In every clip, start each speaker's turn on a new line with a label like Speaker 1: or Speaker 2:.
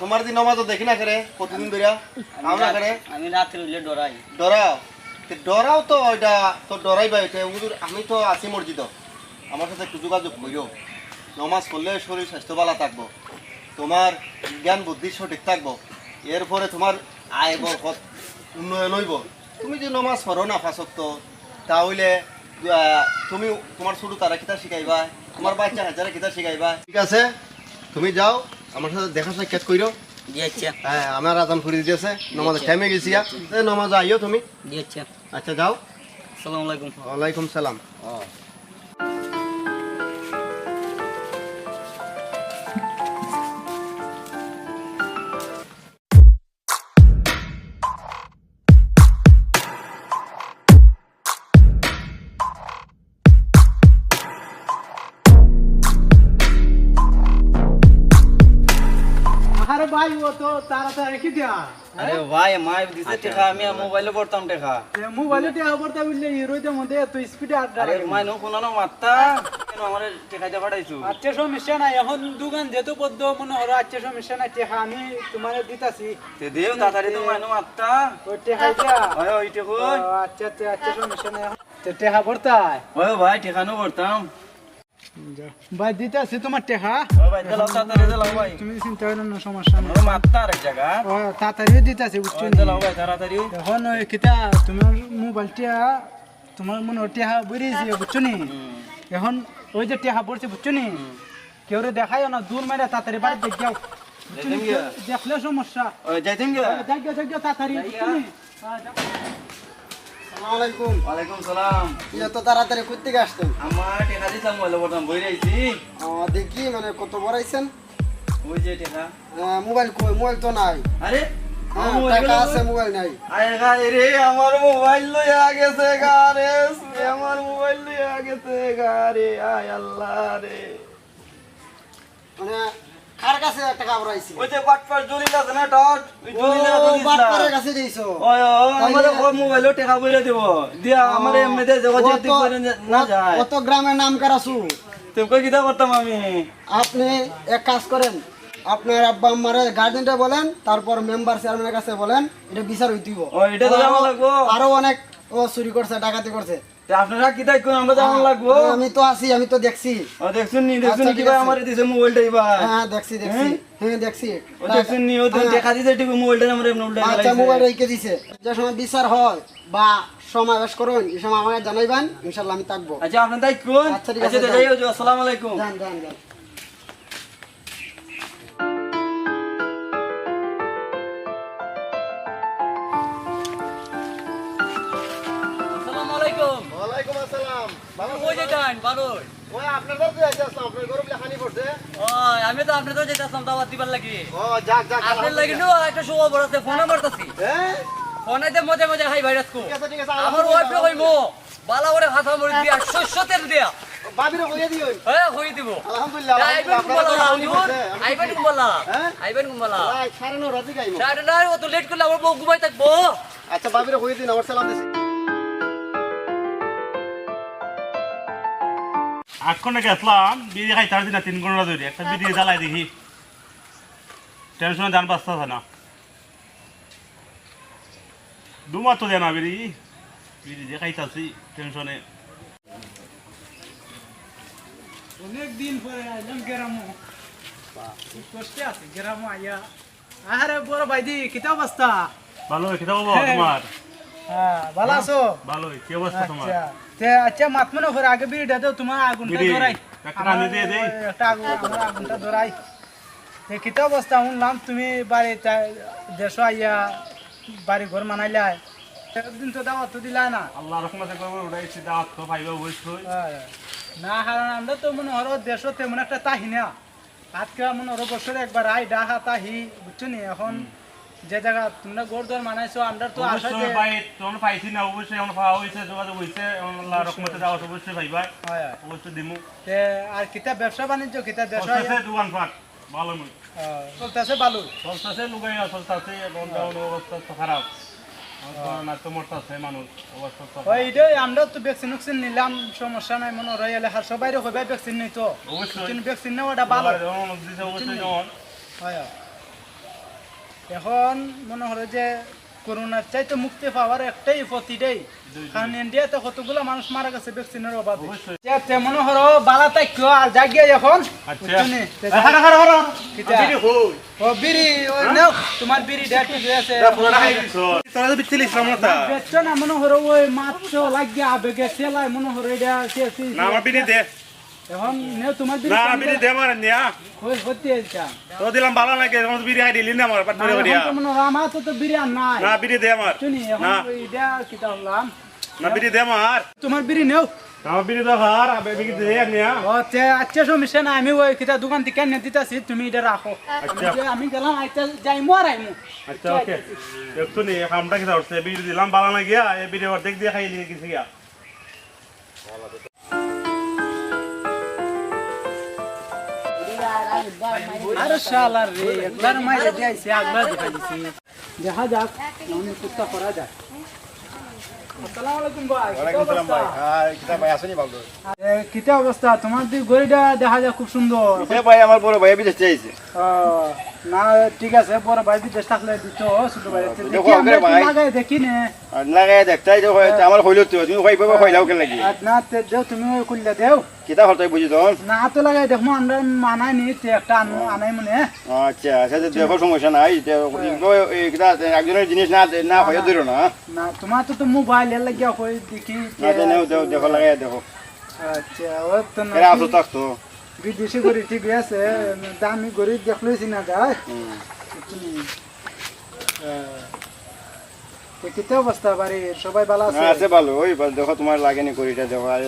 Speaker 1: তোমার দিন নমাজ দেখি না করে কতদিন ধরিয়া? খাও না করে।
Speaker 2: আমি রাত্রে হইলে ডরাই।
Speaker 1: ডরাও। তে ডরাও তো ওইটা তো ডরাই বা এটা হুজুর আমি তো আছি মসজিদ। আমার সাথে একটু যোগাযোগ করিও। নমাজ করলে শরীর স্বাস্থ্য ভালো থাকব। তোমার জ্ঞান বুদ্ধি সঠিক থাকব। এরপরে তোমার আয় বরকত উন্নয়ন হইব। তুমি যে নমাজ পড়ো না ফাঁসক্ত তাহলে তুমি তোমার ছোট তারা কিতা শিখাইবা? তোমার বাচ্চা হাজারা কিতা শিখাইবা? ঠিক আছে? তুমি যাও। আমার সাথে দেখা সাক্ষাৎ কইরো। হ্যাঁ আমার আদান ফুরিয়ে দিয়েছে। নমাজের টাইমে গেছি নমাজ আইও তুমি। আচ্ছা যাও।
Speaker 2: আসসালামু আলাইকুম।
Speaker 1: ওয়ালাইকুম সালাম।
Speaker 3: ভাই ও তো তাড়াতাড়ি রেখে দিয়া।
Speaker 2: আরে ভাই মাই দিছে টেকা আমি মোবাইলে পড়তাম টেকা।
Speaker 3: মোবাইলে হিরোইতে মধ্যে এত স্পিডে আড্ডা
Speaker 2: আরে মাই নো কোনো না মাত্তা কেন আমার পাঠাইছো?
Speaker 3: আচ্ছা সমস্যা নাই। এখন দোকান যেহেতু পদ্ম মনে হলো আচ্ছা সমস্যা নাই টেহা আমি তোমার দিতাছি।
Speaker 2: তে দেও তাড়াতাড়ি তো মাই নো মাত্তা
Speaker 3: ওই দিয়া।
Speaker 2: ওই ওই টেকো
Speaker 3: আচ্ছা আচ্ছা আচ্ছা সমস্যা নাই। তো
Speaker 2: ওই ভাই টেকানো পড়তাম
Speaker 3: ভাই দিতাছি তোমার টেহা? তুমি চিন্তা করো না সমস্যা নাই।
Speaker 2: আমার মাত্তা আর এক জায়গা।
Speaker 3: ও তাড়াতাড়ি দিতাছি বুঝছ
Speaker 2: দাও ভাই তাড়াতাড়ি।
Speaker 3: এখন কিতা তোমার মোবাইলটা তোমার মনে টেহা বেরিয়েছে বুঝছ নি? এখন ওই যে টেহা পড়ছে বুঝছ নি? কেউ রে দেখাইও না দূর মেরে তাড়াতাড়ি বাড়ি দেখ যাও
Speaker 2: গিয়া?
Speaker 3: দেখলে সমস্যা।
Speaker 2: ওই যাইতেম গে
Speaker 3: দেখ যাও দেখ তাড়াতাড়ি বুঝছ নি? যাও।
Speaker 1: আসসালামাইকুম
Speaker 2: ওয়ালাইকুম সালাম।
Speaker 1: এত তাড়াতাড়ি করতে আসতেন
Speaker 2: আমার টেকা দিতাম মোবাইলে পড়তাম বই রাইছি
Speaker 1: দেখি মানে কত বড়াইছেন
Speaker 2: ওই যে টেকা
Speaker 1: মোবাইল কই মোবাইল তো নাই।
Speaker 2: আরে
Speaker 1: হ্যাঁ,
Speaker 2: মোবাইল
Speaker 1: টাকা আছে মোবাইল নাই।
Speaker 2: আরে গাই রে আমার মোবাইল লইয়া গেছে গারে আমার মোবাইল লইয়া গেছে গারে আয় আল্লাহ রে।
Speaker 1: মানে কার কাছে টাকা বড়াইছি
Speaker 2: ওই যে বাটপার জলিল আছে না টট? ওই জলিলের
Speaker 1: ও
Speaker 2: জলিল
Speaker 1: বাটপারের কাছে দিয়েছ?
Speaker 2: ওই ওই আমার মোবাইলও টাকা বইরে দেব। দিয়া আমার এমনিতে জগৎ
Speaker 1: ও
Speaker 2: যদি
Speaker 1: তো-
Speaker 2: না যায়।
Speaker 1: কত গ্রামের নাম কারাসু
Speaker 2: তোকে কিটা করতাম আমি?
Speaker 1: আপনি এক কাজ করেন আপনার আব্বা আম্মারে গার্জেনটা বলেন তারপর মেম্বার চেয়ারম্যানের কাছে বলেন এটা বিচার হইতিব
Speaker 2: ও এটা তো লাগবো।
Speaker 1: আরও অনেক ও চুরি করছে ডাকাতি করছে।
Speaker 2: আপনারা কি দেখুন আমরা যেমন লাগবো।
Speaker 1: আমি তো আছি আমি তো দেখছি।
Speaker 2: ও দেখছুন নি দেখছুন
Speaker 1: আচ্ছা,
Speaker 2: কি ভাই। আমার দিছে মোবাইলটা ভাই
Speaker 1: হ্যাঁ দেখছি দেখছি। হ্যাঁ? দেখছি।
Speaker 2: ও দেখছুন নি ও তো
Speaker 1: হ্যাঁ।
Speaker 2: দিছে ঠিক মোবাইলটা আমার এমন
Speaker 1: আচ্ছা মোবাইল রেখে দিছে। যে সময় বিচার হয় বা সমাবেশ করুন এই সময় আমাকে জানাইবেন ইনশাআল্লাহ আমি থাকব।
Speaker 2: আচ্ছা আপনার দায়িত্ব কোন
Speaker 1: আচ্ছা, ঠিক আছে,
Speaker 2: আচ্ছা আসসালামু আলাইকুম।
Speaker 4: বারোই
Speaker 1: ওই আপনার ঘর আপনার পড়ছে।
Speaker 4: আমি তো আপনাদের যেতাম দাওয়াত দিবার লাগি।
Speaker 1: ও যাক যাক
Speaker 4: আপনার লাগি নো একটা শুভ বড়তে ফোন মারতাছি।
Speaker 1: হ্যাঁ
Speaker 4: ফোনাইতে মজা মজা হাই ভাইরাস কো।
Speaker 1: আছে আছে
Speaker 4: আমার ওয়াইফ কইমো বালা করে হাতা মরি দিয়া শস্য তেল দিয়া।
Speaker 1: বাবিরে কইয়া দিও।
Speaker 4: হ্যাঁ দিব।
Speaker 1: আলহামদুলিল্লাহ
Speaker 4: আইবেন
Speaker 1: আপনার।
Speaker 4: আইবেন
Speaker 1: হ্যাঁ?
Speaker 4: আইবেন কুম্বালা।
Speaker 1: সাড়ে নয় রাতে গাইমো।
Speaker 4: সাড়ে নয় অত লেট করলে আমার বউ ঘুমাই থাকব।
Speaker 1: আচ্ছা বাবিরে কইয়া দিন আমার সালাম দিছি।
Speaker 5: আটক্ষণে গেছিলাম বিড়ি খাই দিন না তিন ঘণ্টা ধরে। একটা বিড়ি জ্বালাই দেখি। টেনশনে যান বাঁচতেছে না। দুমার তো দেয় না বিড়ি বিড়ি যে খাইতাছি টেনশনে।
Speaker 3: অনেক দিন পরে আইলাম গ্রামো। কষ্টে আছে গ্রামো আইয়া। আরে বড় ভাইদি কিতা অবস্থা
Speaker 5: ভালোই খেতে পাবো তোমার?
Speaker 3: হ্যাঁ ভালো আছো?
Speaker 5: ভালোই। কি অবস্থা তোমার?
Speaker 3: আচ্ছা তে আচ্ছা মাত মনে আগে বিড়িটা দাও তোমার আগুনটা ধরাই।
Speaker 5: একটা টানি দিয়ে দেই।
Speaker 3: একটা আগুন আমার আগুনটা ধরাই। তে কিতা অবস্থা? শুনলাম তুমি বাড়ি দেশ আইয়া বাড়ি ঘর মানাইলাই একদিন তো দাওয়াত তো দিলাই না।
Speaker 5: আল্লাহ রহমতে করব উঠাইছি দাওয়াত তো পাইবা অবশ্যই।
Speaker 3: হ্যাঁ। না কারণ আমরা তো মনে হরো দেশ তেমন একটা তাহি না। আজকে মনে হরো বছরে একবার আই ডাহা তাহি বুঝছ নি? এখন যে জায়গা তোমরা গোর দর মানাইছো আমরা তো আশা যে
Speaker 5: পাই তখন পাইছি না অবশ্যই এখন পাওয়া হয়েছে যোগাযোগ এখন আল্লাহ রহমতে দাওয়াত অবশ্যই পাইবা
Speaker 3: হয়, হয়।
Speaker 5: অবশ্যই দিমু।
Speaker 3: তে আর কিতা ব্যবসা বাণিজ্য কিতা দেশ
Speaker 5: চলতেছে দোকান পাট ভালো মুই
Speaker 3: চলতেছে ভালো।
Speaker 5: চলতেছে লুগাই চলতেছে এখন অবস্থা তো খারাপ।
Speaker 3: আমরা তো ভ্যাকসিন ভ্যাকসিন নিলাম সমস্যা নাই মনে হয় এলে হার সবাই হইবাই ভ্যাকসিন কিন্তু ভ্যাকসিন নেওয়াটা ভালো। হয় হয়। এখন মনে হলো যে করোনার চাইতে মুক্তি পাওয়ার একটাই প্রতিটাই কারণ ইন্ডিয়াতে কতগুলো মানুষ মারা গেছে ভ্যাকসিনের অভাবে। মনে হলো বালা তাই কেউ আর জাগিয়ে এখন
Speaker 5: আচ্ছা।
Speaker 3: তোমার বিড়ি
Speaker 5: তা
Speaker 3: বেচছো না মনে হলো ওই মাত্র লাগিয়ে আবেগে চেলায় মনে হলো এটা
Speaker 5: না
Speaker 3: এখন তোমার
Speaker 5: না দে আমার নিয়া।
Speaker 3: হতে
Speaker 5: তো দিলাম ভালো লাগে দিলি না আমার পাট করে করিয়া
Speaker 3: এখন তো আমার তো তো বিড়ি নাই।
Speaker 5: না বিড়ি দে আমার।
Speaker 3: শুনি এখন
Speaker 5: না।
Speaker 3: এটা কিতা হলাম।
Speaker 5: না বিড়ি দে আমার।
Speaker 3: তোমার বিড়ি নেও।
Speaker 5: আমার বিড়ি তো হার আবে বিড়ি দে নিয়া।
Speaker 3: ও তে আচ্ছা সমস্যা না আমি ওই কিতা দোকান থেকে এনে দিতেছি তুমি এটা রাখো। আমি আমি গেলাম আইতা আর আইমু।
Speaker 5: আচ্ছা ওকে। একটু নি কামটা কি ধরছে বিড়ি দিলাম ভালো না গিয়া এই বিড়ি অর্ধেক দিয়ে খাই নিয়ে গেছি গিয়া।
Speaker 3: আরে শালার রে একবার মাইরে দিয়েছে একবার দেখা দিছি। দেখা যাক আমি কুত্তা করা যায়। আসসালামু আলাইকুম ভাই কিতা অবস্থা? তোমার গড়িটা দেখা যায় খুব সুন্দর।
Speaker 2: ভাই আমার বড় ভাই বিদেশ চাইছে
Speaker 3: না ঠিক আছে বড় ভাই বিদেশ থাকলে দিত ছোট ভাই। দেখি আমরা লাগাই দেখি নে।
Speaker 2: লাগাই দেখতাই তো আমার হইল তো তুমি কইলাও কেন লাগি?
Speaker 3: না তে দেও তুমি ওই দেও।
Speaker 2: কিতা হলতাই বুঝি তো
Speaker 3: না তো লাগাই দেখব আমরা মানাই নি তে একটা আনো আনাই মনে।
Speaker 2: আচ্ছা আচ্ছা দেখো সমস্যা নাই কিতা একজনের জিনিস না না হয়ে ধরো না।
Speaker 3: না তোমার তো তো মোবাইল এর লাগিয়া কই দেখি
Speaker 2: না দেখো দেখো লাগাই দেখো।
Speaker 3: আচ্ছা ও তো না
Speaker 2: এরা আসো থাকতো
Speaker 3: বিদেশি গড়ি ঠিক আছে দামি গড়ি দেখলেছি না যায়। কিতে অবস্থা বাড়ি? সবাই ভালো আছে?
Speaker 2: আছে ভালো। ওই দেখো তোমার লাগেনি করিটা দেখো আর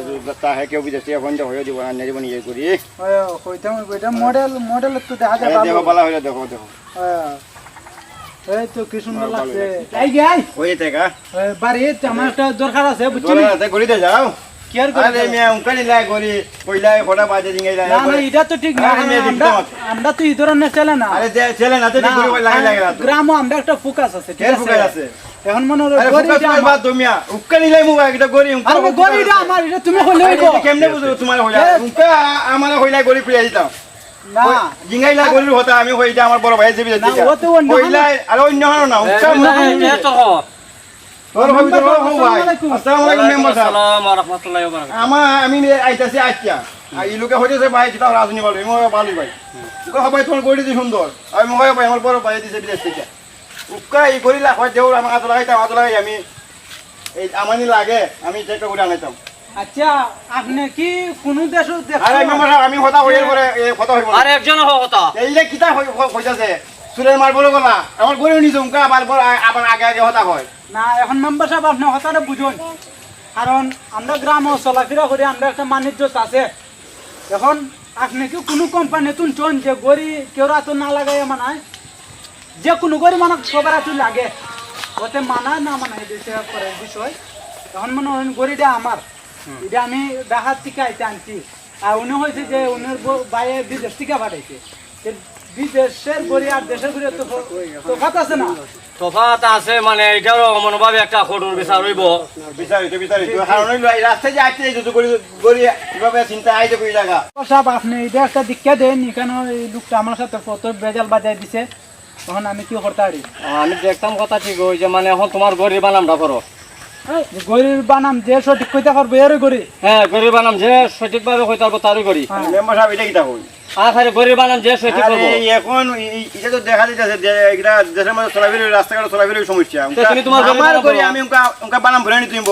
Speaker 2: তাহে কেউ বিদেশ ফোনটা হয়ে দিব নিয়ে করি।
Speaker 3: ওই কইতাম কইটা মডেল মডেল তো দেখা যায় ভালো।
Speaker 2: দেখো ভালো হইলে দেখো দেখো।
Speaker 3: হ্যাঁ। এই তো কি সুন্দর লাগছে।
Speaker 2: ওই থেকে
Speaker 3: বাড়ি আমার একটা দরকার আছে বুঝছি
Speaker 2: দোলা রাতে গড়িতে যাও।
Speaker 3: কি আর করে
Speaker 2: আরে মিয়া উনকানি লাই গড়ি কইলাই ফটা বাজে দিঙ্গাই লাই
Speaker 3: না না এটা তো ঠিক না
Speaker 2: আরে মেয়ে
Speaker 3: আমরা আমরা তো এই ধরনের চলে না।
Speaker 2: আরে যে ছেলে না তো
Speaker 3: না,
Speaker 2: লাগে লাগে না তো।
Speaker 3: গ্রামও আমরা একটা ফোকাস আছে ঠিক
Speaker 2: কেন
Speaker 3: আছে? এখন মনে হলো
Speaker 2: ফুকাস কই
Speaker 3: আমার-
Speaker 2: বাদ দুমিয়া উনকানি লাই এটা গড়ি উনকা
Speaker 3: আরে গড়িটা আমার এটা তুমি হলে হইব
Speaker 2: কেমনে বুঝো তোমার হইলা. উনকা আমার হইলাই গড়ি ফিরে দিতাম।
Speaker 3: না।
Speaker 2: জিঙ্গাই লাই হতা আমি আমার বড় ভাই যেবি
Speaker 3: না,
Speaker 2: দিতা।
Speaker 3: ও তো অন্য
Speaker 2: হইলাই আরে অন্য হলো না উনকা হবি আমি আইতাছি আইতা আর এই লোকে হইতেছে ভাই যেটা রাজনী বলবে মই ভালো ভাই। উকা সবাই তোমার গড়ি দি সুন্দর। আমি মই ভাই আমার বড় ভাই দিছে বিদেশ থেকে। উকা এই গড়ি লাখ হয় দেউর আমার হাত লাগাইতাম হাত লাগাই আমি এই আমানি লাগে আমি চেক করে আনাইতাম।
Speaker 3: আচ্ছা আপনি কি কোন দেশ
Speaker 2: আরে আমি কথা হইয়ার পরে এই কথা হইব না।
Speaker 4: একজন হতা
Speaker 2: এই যে কিতা হই- হই- হইতাছে? সুরের মার বলে গলা আমার গড়ি নিছে উকা আবার আবার আগে আগে হতা হয়
Speaker 3: না এখন মেম্বার সাহেব আপনি হঠাৎ বুঝুন। কারণ আমরা গ্রাম চলাফেরা করি আমরা একটা বাণিজ্য আছে এখন আপনি কি কোনো কোম্পানি তুন চন যে গড়ি কেউ তো না লাগাই মানায়? যে কোনো গড়ি মানে সবার হাতে লাগে। ওতে মানায় না মানায় দিতে পারে বিষয়। এখন মনে হয় গড়িটা আমার। এটা আমি ডাহাত থেকে আইতে আনছি। আর উনি হয়েছে যে উনার বাইরে বিদেশ থেকে পাঠাইছে। বিদেশের গড়ি আর দেশের গড়ি তো তফাত আছে না?
Speaker 4: তফাত আছে মানে এটারও মনোভাবে একটা কঠোর বিচার হইব।
Speaker 2: বিচারিত বিচারিত কারণ হইল এই রাস্তায় যে আইতে যদি গড়ি গড়ি কীভাবে চিন্তা আইতে কই জায়গা?
Speaker 3: সাহেব আপনি এটা একটা দীক্ষা দেন এখানে এই লোকটা আমার সাথে কত বেজাল বাজাই দিছে। তখন আমি কি করতে পারি?
Speaker 4: আমি দেখতাম কথা ঠিক ওই যে মানে এখন তোমার গরিব বানামটা করো।
Speaker 3: যে গরির বানাম যে সঠিক কইতে পারব এর গরি
Speaker 4: হ্যাঁ গরিব বানাম যে সঠিকভাবে হইতে পারব তারই করি।
Speaker 2: মেম্বার সাহেব এটা কিতা কই?
Speaker 4: আর গরিব বানাম যে সঠিক করব।
Speaker 2: এখন এটা তো দেখা যে এটা দেশের মধ্যে চলাফেরি রাস্তাঘাটে চলাফেরি সমস্যা।
Speaker 4: তুমি তোমার
Speaker 2: আমার করি আমি উনকা উনকা বানাম ভরে নি তুইব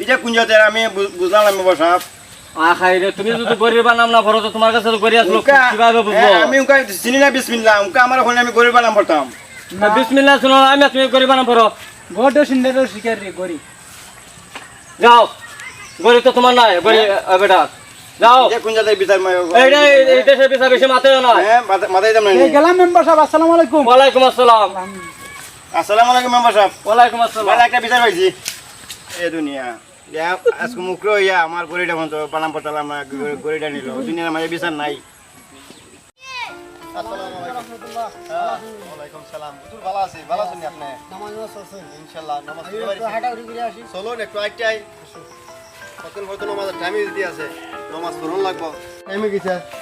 Speaker 2: এটা কুঞ্জতে আমি বু- বুঝলাম না মেম্বার সাহেব।
Speaker 4: আর খাই রে তুমি যদি গরিব বানাম না ভরো তো তোমার কাছে তো গড়ি আসলো কীভাবে বুঝব?
Speaker 2: আমি উনকা চিনি না বিসমিল্লাহ। উনকা আমার হলে আমি গরিব বানাম ভরতাম।
Speaker 4: বিসমিল্লাহ শুনো আমি তুমি গরিব বানাম ভরো।
Speaker 3: গড সিন্ডারের শিকার রে গরি
Speaker 4: যাও। গরিব তো তোমার নাই গরিব আ, বেটা। যাও।
Speaker 2: এটা কুঞ্জতে বিচার
Speaker 4: এইটা এই- দেশের বিচার বেশি মাথায় নয়
Speaker 2: হ্যাঁ মাথা- মাথায় দাম নাই।
Speaker 3: গেলাম মেম্বার সাহেব আসসালামু আলাইকুম।
Speaker 4: ওয়ালাইকুম আসসালাম।
Speaker 2: আসসালামু আলাইকুম মেম্বার সাহেব।
Speaker 4: ওয়ালাইকুম আসসালাম।
Speaker 2: ভালো একটা বিচার পাইছি। এ দুনিয়া। আজকে মুখ ইয়া আমার গরিটা মতো বানাম পড়তালাম না গরিটা নিল। দুনিয়ার মাঝে বিচার নাই। ওয়ালাইকুম সালাম। হুজুর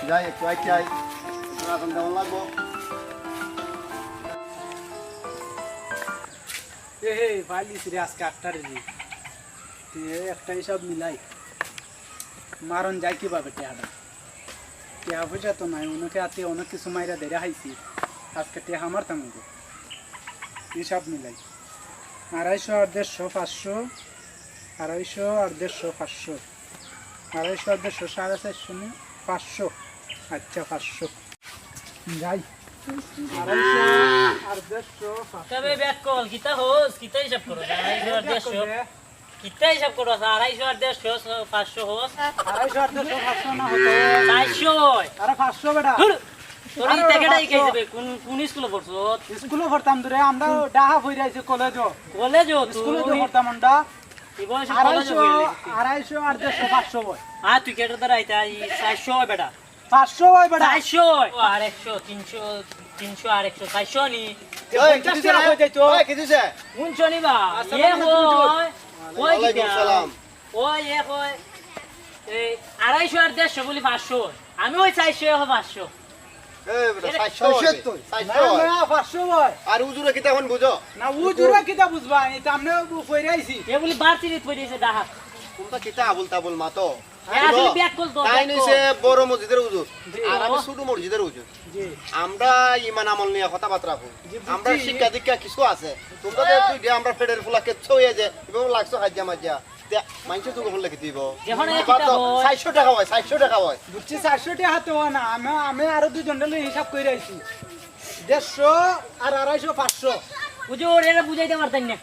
Speaker 2: যাই
Speaker 3: এ হে পাইলিস রে আজকে আটটারে তুই একটা হিসাব মিলাই মারণ যায় কীভাবে টেহাটা টেহা পয়সা তো নাই অনেকে হাতে অনেক কিছু মাইরা দেরে খাইছি আজকে টেহা মারতাম গো হিসাব মিলাই। আড়াইশো আর দেড়শো পাঁচশো আড়াইশো আর দেড়শো পাঁচশো। আড়াইশো আর দেড়শো সাড়ে চারশো পাঁচশো। আচ্ছা পাঁচশো। যাই। আড়াইশো আর দেড়শো
Speaker 6: তবে ব্যাক কল কিতা হোস কিতা হিসাব করো। আড়াইশো আর দেড়শো। কিতা হিসাব করো আড়াইশো আর দেড়শো পাঁচশো হোস
Speaker 3: আড়াইশো আর দেড়শো পাঁচশো না হতো।
Speaker 6: চারশো
Speaker 3: আরে পাঁচশো বেটা।
Speaker 6: স্কুলে পড়ছো?
Speaker 3: স্কুলে আমরা ডাহা ফইরে আইছি কলেজও।
Speaker 6: কলেজও
Speaker 3: স্কুলে তো আমরা। আড়াইশো আর দেড়শো পাঁচশো বই
Speaker 6: আর তুই কেটে দ্বারা চারশো হয় বেটা।
Speaker 3: পাঁচশো বই বেটা।
Speaker 6: চারশো তিনশো তিনশো আর একশো চারশো নি? শুনছো নি বা? হয়। ওই এই আড়াইশো আর দেড়শো বলি পাঁচশো। আমি ওই চারশো এ হয় পাঁচশো।
Speaker 1: এই বেটা,
Speaker 6: এটা
Speaker 1: চারশো।
Speaker 3: না
Speaker 1: চারশো।
Speaker 3: না পাঁচশো বই
Speaker 1: আর উজুরে কিতা বুঝো?
Speaker 3: না ও কিতা বুঝবা? এই তো আমরা ফইরে আইছি
Speaker 6: এ বলি বাড়তি পড়ে ডাহা
Speaker 1: তোমরা কিতা আবুল তাবুল মাতো
Speaker 6: হ্যাঁ,
Speaker 1: তাই
Speaker 6: ব্যাক
Speaker 1: বড় মসজিদের উজুর আর আমি ছোট মসজিদের উজুর আমরা ইমান আমল নিয়ে কথাবার্তা কই আমরা শিক্ষা দীক্ষা কিছু আছে। তোমরা তো আমরা ফেডের ফুলা কেচ্ছ হয়ে যে এবং লাগছো হাজ্জা মাজ্জা মাইনছে তো কখন দিব?
Speaker 6: যখন এই কিতা হয়।
Speaker 1: চারশো টাকা হয় চারশো টাকা হয়।
Speaker 3: বুঝছি চারশো টাকা হাতে না। আমি আমি আরও দুজন হিসাব করে আইছি। দেড়শো আর আড়াইশো পাঁচশো।
Speaker 6: হুজুর এটা বুঝাইতে পারতেন না।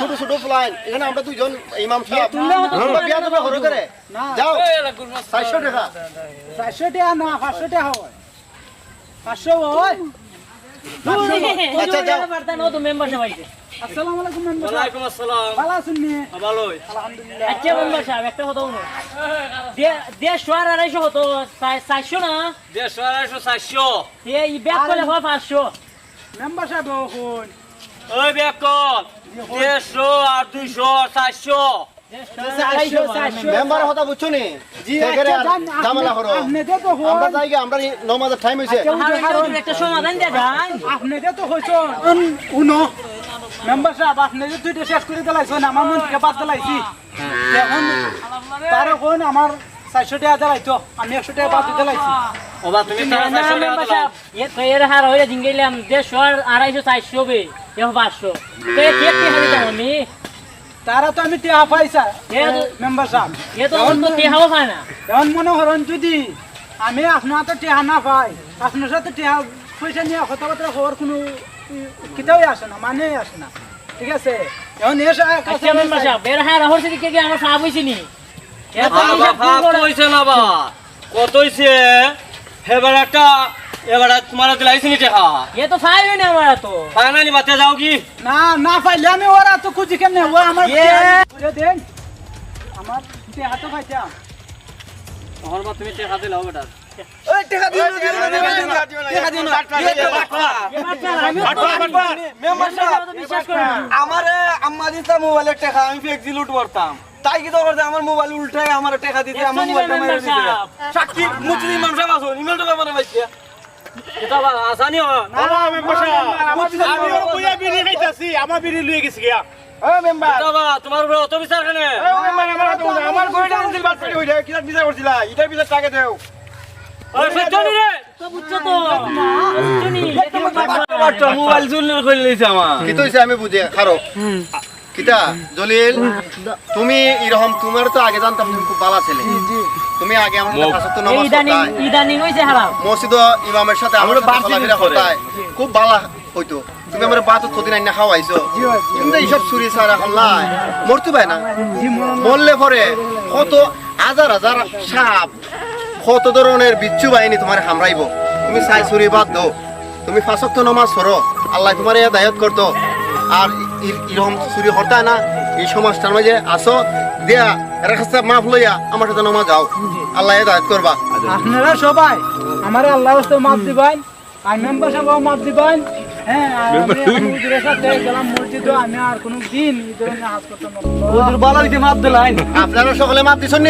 Speaker 1: ছোট ছোট ফুলাইন এখানে আমরা দুজন ইমাম সাহেব। তোমরা বিয়া তোমরা ঘরে করে। যাও। চারশো টাকা।
Speaker 3: চারশো টাকা না পাঁচশো টাকা হয়। পাঁচশো হয়।
Speaker 1: আচ্ছা, যাও।
Speaker 6: পারতেন ও তো মেম্বারশিপ আইছে
Speaker 3: আসসালামু আলাইকুম মেম্বার
Speaker 4: ওয়ালাইকুম আসসালাম।
Speaker 3: ভালো আছেন নি?
Speaker 4: ভালোই।
Speaker 3: আলহামদুলিল্লাহ।
Speaker 6: আচ্ছা মেম্বার সাহেব একটা কথা শুনো দেড়শো আর আড়াইশো হতো চারশো না?
Speaker 4: দেড়শো আড়াইশো চারশো।
Speaker 6: এই ব্যাক করলে হয় পাঁচশো।
Speaker 3: মেম্বার সাহেব
Speaker 4: ওই ব্যাগ কল দেড়শো আর দুইশো চারশো।
Speaker 1: মেম্বার কথা বুঝছ নি?
Speaker 3: আচ্ছা
Speaker 1: ঝামেলা করো। আমরা যাই আমরা নমাজের টাইম হয়েছে
Speaker 3: আচ্ছা,
Speaker 6: হারুন হুজুর একটা সমাধান দিয়ে
Speaker 3: আপনাদের তো হয়েছ উনো মেম্বার সাহেব আপনাদের দুইটা শেষ করে দিলাইছেন আমার বাদ দিলাইছি। এখন তার এখন আমার চারশো টাকা দিলাইতো আমি একশো টাকা বাদ দিলাইছি।
Speaker 4: ওবা তুমি
Speaker 6: না,
Speaker 4: সাড়ে
Speaker 6: না,
Speaker 4: চারশো টাকা
Speaker 6: মেম্বার সাহেব, এর হার হয়ে জিঙ্গাইলাম দেড়শো আড়াইশো চারশো বে। পাঁচশো আমি?
Speaker 3: তারা তো আমি টেহা পাইছা। মেম্বার সাহেব।
Speaker 6: এ তো টেহাও পায় না।
Speaker 3: এখন মনে করেন যদি আমি আপনার তো টেহা না পাই আপনার সাথে টেহা পয়সা নিয়ে কথাবার্তা হওয়ার কোনো কিতাবই আসে না মানেই আসে না। ঠিক আছে? এখন এসে
Speaker 6: আচ্ছা মেম্বার সাহেব এর হার হচ্ছে কি কি আমার সাহেব হয়েছে নি? এ তো
Speaker 4: বাবা,
Speaker 6: হিসাব
Speaker 4: ভাব
Speaker 6: করে-
Speaker 4: কইছে না বা। কত হইছে? এবার একটা এবার তোমার দিলাইছি নি টেকা
Speaker 6: এ তো পাইবে না আমার তো
Speaker 4: ফাইনালি বাতে যাও কি
Speaker 3: না না পাইলে আমি ওরা তো খুঁজি কেমনে ও আমার টেহা দেন আমার টেহা তো পাইতাম
Speaker 4: তখন বা তুমি টেকা দিলাও বেটা
Speaker 6: না।
Speaker 2: আমারে আম্মা দিতা মোবাইলের টাকা আমি ফেক্সি লুট করতাম তাই কি দরকার আমার মোবাইল উল্টায় আমার টাকা দিতে আমার
Speaker 6: একশো
Speaker 2: মোবাইলটা
Speaker 6: নিবেন
Speaker 2: মেরে
Speaker 6: মেম্বার
Speaker 2: দিতে
Speaker 6: সাহেব
Speaker 2: আসুন ইমেল টাকা মানে পাইছে
Speaker 4: এটা বা আসানি হয়
Speaker 5: আমার বিড়ি লুয়ে গেছি গিয়া।
Speaker 2: ও মেম্বার।
Speaker 4: এটা তোমার উপরে অত বিচার কেন?
Speaker 2: ও মেম্বার আমার হাতে উঠা, আমার গড়িটা আনছিল বাদ পেটে হইছে কিটা বিচার করছিলা? ইটার বিচার টাকা দেও?
Speaker 4: ওই সত্যি রে?
Speaker 6: তো বুঝছ তো? বুঝছ নি? এ তো বাদ-
Speaker 2: মোবাইল চুল করে লইছে আমার।
Speaker 1: কি তো হইছে আমি বুঝে খারো। কিতা? জলিল তুমি এরকম তোমার তো আগে জানতাম তুমি খুব ভালো ছেলে। তুমি আগে আমার সাথে পাঁচ ওয়াক্ত
Speaker 6: এই
Speaker 1: নামাজ পড়তাই
Speaker 6: ইদানিং হয়েছে হারাম
Speaker 1: মসজিদ ইমামের সাথে আমার চলাফেরা করতাই খুব ভালো হইতো। তুমি আমার বাত কদিন আইনা খাওয়াইছো। কিন্তু এইসব চুরি সারা হল্লাই মরতে পায় না। মরলে পরে কত হাজার হাজার সাপ কত ধরনের বিচ্ছু বাহিনী তোমার হামরাইব তুমি চাই চুরি বাদ দো তুমি ফাঁসক তো নমাজ পড়ো। আল্লাহ তোমার এ দায়ত করতো। আর এরকম চুরি হতা না, এই সমাজটার মাঝে আসো দিয়া রাস্তা মাফ লইয়া, আমার সাথে নমা যাও। আল্লাহ এ দায়ত করবা।
Speaker 3: আপনারা সবাই, আমার আল্লাহ মাফ দিবেন আর মেম্বার মাফ দিবেন
Speaker 1: আপনারা সকলে মাপ
Speaker 2: দিচ্ছেন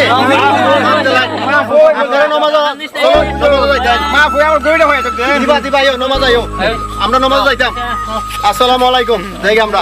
Speaker 2: আমরা
Speaker 1: নমাজ যাইতাম। আসসালামু আলাইকুম। আমরা।